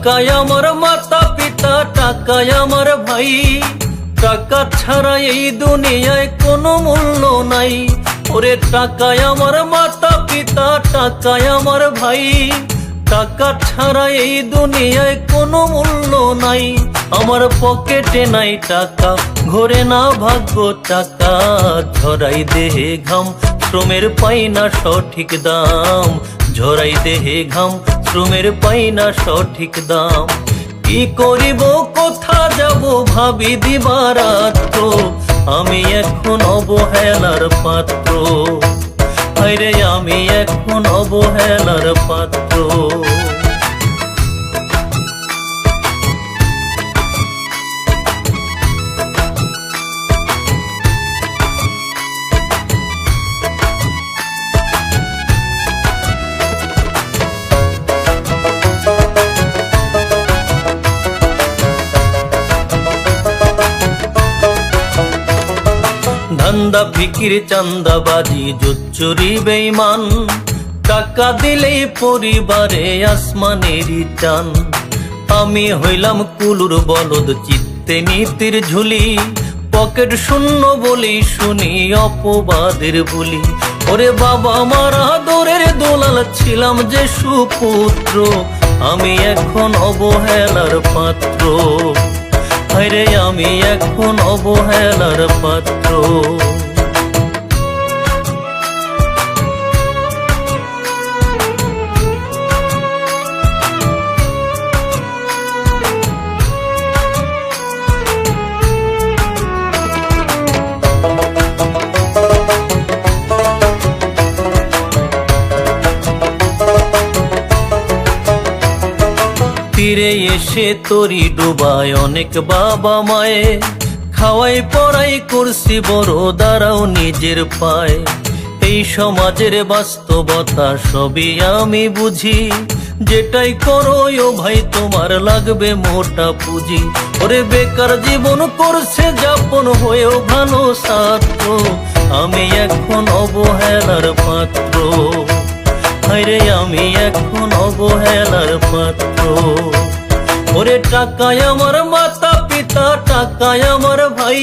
টাকায় আমার মাতা পিতা টাকায় আমার ভাই। টাকা ছাড়া এই দুনিয়ায় কোনো মূল্য নাই। ওরে টাকায় আমার মাতা পিতা টাকায় আমার ভাই। টাকা ছাড়া এই দুনিয়ায় কোনো মূল্য নাই। আমার পকেটে নাই টাকা, ঘোরে না ভাগ্য টাকা। ঝরাই দেহে ঘাম, শ্রমের পাই না সঠিক দাম। ঝরাই দেহে ঘাম, শ্রমের পাই না সঠিক দাম। কি করিব, কোথা যাব ভাবি দিবারাত্র। আমি এখন অবহেলার পাত্র। আমি এখন অবহেলার পাত্র। ধান্দা ফিকির, চান্দাবাজি, জুচ্চুরি বেইমান টাকা দিলেই পরিবারে আসমানেরই টান। আমি হইলাম কুলুর বলদ, চিত্তে নীতির ঝুলি। পকেট শূন্য বলি শুনি অপবাদের বলি। ওরে বাবা, আমার আদরের দোলাল ছিলাম যে সুপুত্র। আমি এখন অবহেলার পাত্র। হায়রে আমি এখন অবহেলার পাত্র। তীরে এসে তরি ডুবায় অনেক বাবা মায়ে। খাওয়াই পড়াই করছি বড়, দাঁড়াও নিজের পায়। এই সমাজের বাস্তবতা সবই আমি বুঝি। যেটাই করো ও ভাই, তোমার লাগবে মোটা পুঁজি। ওরে বেকার জীবন করছে যাপন হয়েও ভালো ছাত্র আমি এখন অবহেলার পাত্র। হায়রে আমি এখন অবহেলার পাত্র। ওরে টাকায় আমার মাতা পিতা, টাকায় আমার ভাই।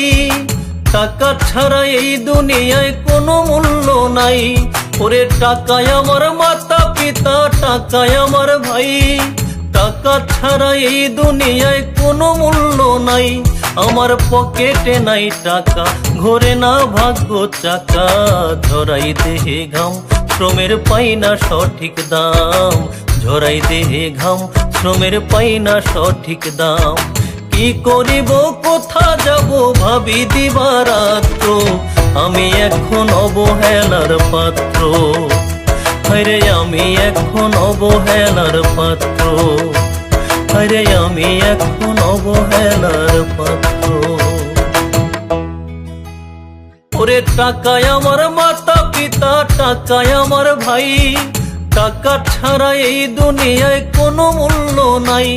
টাকা ছাড়া এই দুনিয়ায় কোনো মূল্য নাই। ওরে টাকায় আমার মাতা পিতা, টাকায় আমার ভাই। টাকা ছাড়া এই দুনিয়ায় কোনো মূল্য নাই। আমার পকেটে নাই টাকা, ঘোরে না ভাগ্য চাকা। ধরাই দেহে ঘাম শ্রমের পাই না সঠিক দাম। ঝরাই দেহে ঘাম, শ্রমের পাই না সঠিক দাম। কি করিব, কোথা যাব ভাবি দিবারাত্র। আমি এখন অবহেলার পাত্র। হরে আমি এখন অবহেলার পাত্র। হরে আমি এখন অবহেলার পাত্র। ওরে টাকায় আমার মাতা টাকায় আমার ভাই টাকা ছাড়া এই দুনিয়ায় কোনো মূল্য নাই।